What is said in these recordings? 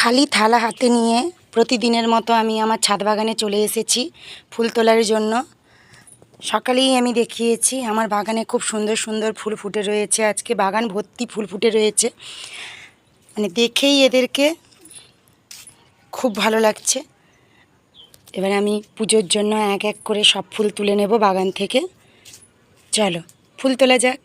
খালি থালা হাতে নিয়ে প্রতিদিনের মতো আমি আমার ছাদ বাগানে চলে এসেছি ফুল তোলার জন্য। সকালেই আমি দেখিয়েছি, আমার বাগানে খুব সুন্দর সুন্দর ফুল ফুটে রয়েছে, আজকে বাগান ভর্তি ফুল ফুটে রয়েছে। মানে দেখেই এদেরকে খুব ভালো লাগছে। এবার আমি পুজোর জন্য এক এক করে সব ফুল তুলে নেব বাগান থেকে। চলো, ফুল তোলা যাক।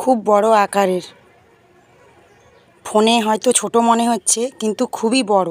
খুব বড় আকারের। ফোনে হয়তো ছোট মনে হচ্ছে কিন্তু খুবই বড়।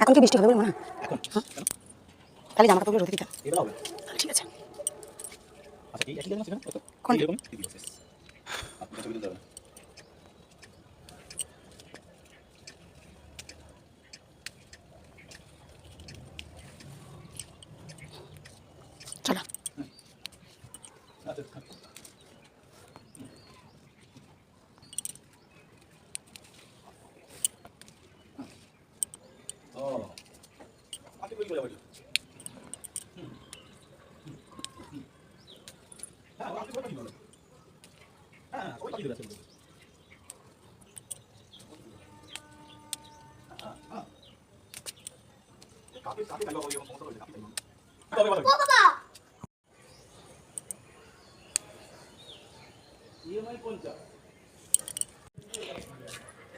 আচ্ছা কি বৃষ্টি হবে বলে মনে কত খালি জামা দিদি রোদে দিতে ছবি তুলতে হবে চলো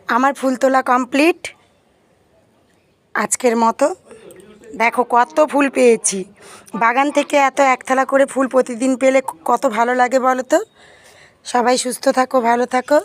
আমার ফুল তোলা কমপ্লিট আজকের মতো। দেখো কত ফুল পেয়েছি। বাগান থেকে এত একথালা করে ফুল প্রতিদিন পেলে কত ভালো লাগে বলো তো? সবাই সুস্থ থাকো, ভালো থাকো।